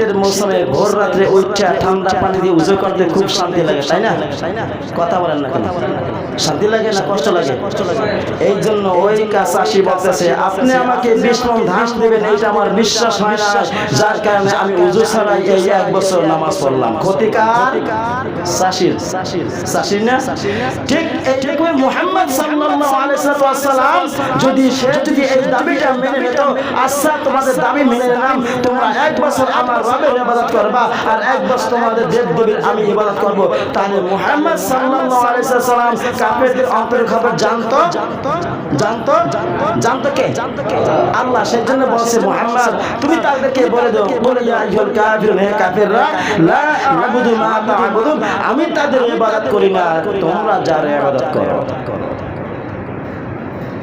শীতের মৌসুমে ভোর রাত্রে উঠছে ঠান্ডা পানি দিয়ে উজু করতে খুব শান্তি লাগে, তাই না? কথা বলেন না শান্তি লাগে না কষ্ট লাগে? এই জন্য ওই কাছাশি বলতেছে, আপনি আমাকে বিশ ধান দেবেন, এইটা আমার বিশ্বাস হয় যার কারণে আমি উজু ছাড়াই এই এক বছর নামাজ পড়লাম। ক্ষতিকার শাসির শাসির না? ঠিক এইভাবে মুহাম্মদ সাল্লাল্লাহু আলাইহি ওয়াসাল্লাম যদি সে যদি এই দাবিটা মেনে নিত আচ্ছা তোমাদের দাবি মেনে নিলাম। তোমরা এক বছর আমার রবের ইবাদত করবা আর এক তোমাদের দেব দেবীর আমি ইবাদত তাহলে মুহাম্মদ সাল্লাল্লাহু আলাইহি ওয়াসাল্লাম কাফেরদের অন্তরের খবর জানতো? জানতো? জানতো কে? আল্লাহ বলছে তুমি তাদেরকে বলে দাও, বলে হে কাফিররা, লা মা আমি তাদের ইবাদত করি না, তোমরা যার ইবাদত করো।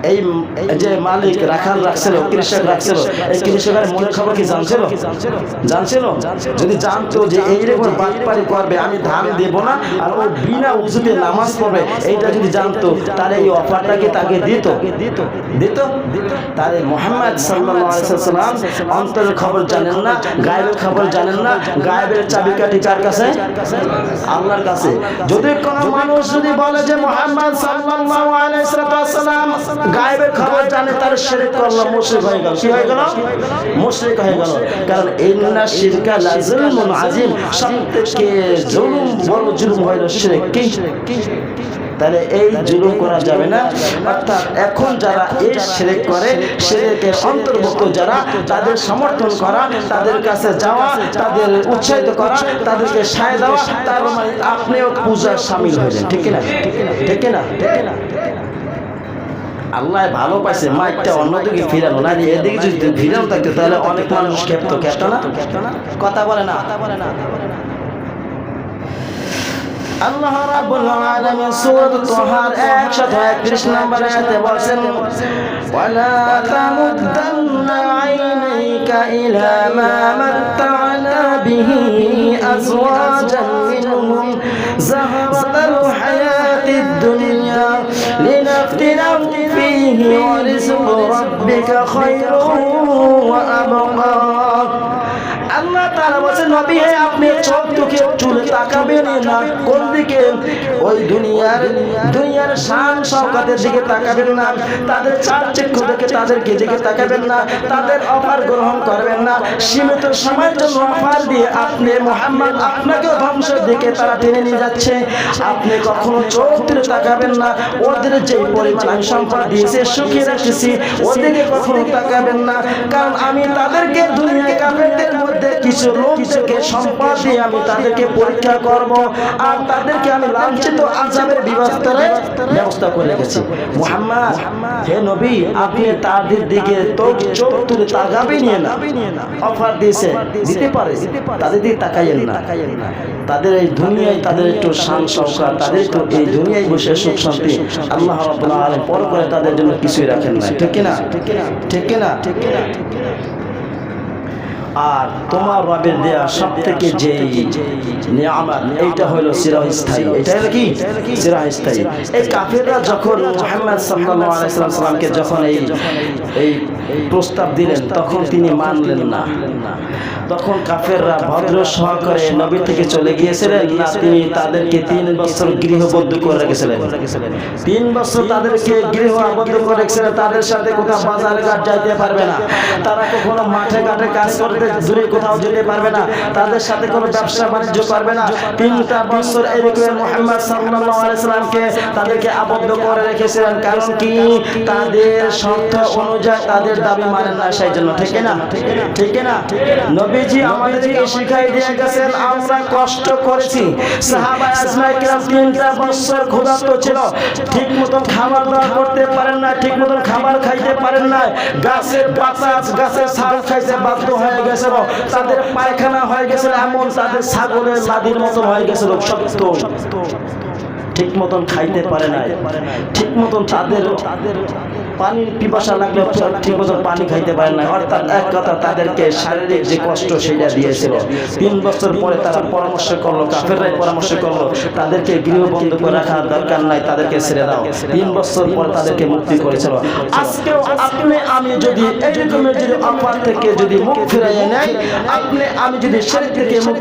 এই যে মালিক রাখাল রাখছিল, কৃষক রাখছিল, এই কৃষকের মনের খবর কি জানছিল? জানছিল? যদি জানতো যে এইরকম বাটপারি করবে, আমি ধান দেব না, আর ও বিনা উজুতে নামাজ পড়বে, এইটা যদি জানতো, তাহলে এই অফারটা কি তাকে দিত? দিত? দিত তাহলে মোহাম্মদ সাল্লাম অন্তরের খবর জানেন না, গায়েবের খবর জানেন না, গায়েবের চাবিকাঠি কার কাছে? আল্লাহর কাছে। যদি কোনো মানুষ যদি বলে যে মোহাম্মদ সাল্লাম গায়েবের খবর জানে তার শিরক মুশরিক হয়ে গেল। কি হয়ে গেল? মুশরিক হয়ে গেল। কারণ ইন্না শিরকা লাজুলমুন আযীম। জুলুম বড় জুলুম শিরক। কি? তাহলে এই জুলুম করা যাবে না। অর্থাৎ এখন যারা এই শিরক করে, শিরকের অন্তর্ভুক্ত যারা, তাদের সমর্থন করা, তাদের কাছে যাওয়া, তাদের উৎসাহিত করা, তাদেরকে সায় দেওয়া, তার মানে আপনিও পূজার সামিল হয়ে যান ঠিক না ঠিক না ঠিক না আল্লাহ ভালো পাইছে মাইকটা অন্যদিকে ফিরানো না এদিকে যদি ফিরানো থাকতো তাহলে অনেক মানুষ খেপতো খেপতো না? কথা বলে না। আল্লাহ রাব্বুল আলামিন সূরা তাহার 131 নম্বর আয়াতে বলেন ওয়ালা তামুদ্দান্না আইনাইকা ইলা মা মাত্তা'না বিহি আজওয়াজান ফীহি ওয়া রিজকু রাব্বিকা খায়রুন সীমিত সময়ের জন্য অফার দিয়ে আপনি মোহাম্মদ ধ্বংসের দিকে তারা টেনে নিয়ে যাচ্ছে। আপনি কখনো চোখ তুলে তাকাবেন না। ওদের যে পরিমাণ সম্পদ দিয়েছে, সুখী রাখতেছি, ওদেরকে কখনো তাকাবেন না। কারণ আমি তাদেরকে দুনিয়া কাফেরদের মধ্যে কিছু লোকদেরকে সম্পদ দিয়ে আমি তাদেরকে পরীক্ষা করব আর তাদেরকে আমি লাঞ্ছিত আজাবের ব্যবস্থারে ব্যবস্থা করে রেখেছি। মুহাম্মদ, হে নবী, আপনি তাদের দিকে তো চোখ তুলে তাকাবেন না অফার দিয়েছে, দিতে পারে, তাদের দিকে তাকাইয়েন না। তাদের এই দুনিয়ায় তাদের একটু শান সরকার তাদের তো এই দুনিয়ায় বসে সুখ শান্তি আল্লাহ রাব্বুল আলামিন পর করে তাদের জন্য কিছুই রাখেন না ঠিক কি না ঠিক কি না ঠিক কি না ঠিক কি না আর তোমার রবের দেয়া সব থেকে যে নিয়ামত, এইটা হলো চিরস্থায়ী। এটা হলো কি? চিরস্থায়ী। এই কাফেররা যখন মুহাম্মদ সাল্লাল্লাহু আলাইহি সাল্লামকে যখন এই এই প্রস্তাব দিলেন তখন তিনি মানলেন না। তখন কাফেররা ভদ্র সহকারে নবী থেকে চলে গিয়েছিলেন। না তিনি তাদেরকে তিন বছর গৃহবদ্ধ করে রেখেছিলেন। তিন বছর তাদেরকে গৃহ আবদ্ধ করে রেখেছিলেন। তাদের সাথে কোথাও বাজার ঘাট যাইতে পারবে না। তারা কখনো মাঠে ঘাটে কাজ করতে দূরে কোথাও যেতে পারবে না। তাদের সাথে কোনো ব্যবসা বাণিজ্য পারবে না। তিনটা বছর এরকম মোহাম্মদ সাল্লাল্লাহু আলাইহি সাল্লামকে তাদেরকে আবদ্ধ করে রেখেছিলেন। কারণ কি? তাদের শর্ত অনুযায়ী তাদের দাবি মানেন না, সেই জন্য, ঠিক না ঠিক না নবীজি আমাদেরকে শিখাই দিয়ে গেছেন, আমরা কষ্ট করেছি। ঠিক মতন খাইতে তাদের পায়খানা হয়ে এমন তাদের ছাগলের হয়ে গেছিল ঠিক মতন খাইতে পারে না ঠিক মতন তাদের পানির পিপাসা লাগলে ঠিক মতো পানি খাইতে পারে না। অর্থাৎ এক কথা তাদেরকে শারীরিক যে কষ্ট সেটা দিয়েছিল। তিন বছর পরে তারা পরামর্শ করল, কাফেররাই পরামর্শ করল, তাদেরকে গৃহবন্ধ করে রাখা দরকার নাই, তাদেরকে ছেড়ে দাও। তিন বছর পরে তাদেরকে মুক্তি করেছিল। আজকেও আপনি, আমি যদি এই রকমের যদি অফার থেকে যদি মুখ ফিরাইয়ে নেয় আপনি, আমি যদি শরীর থেকে মুখ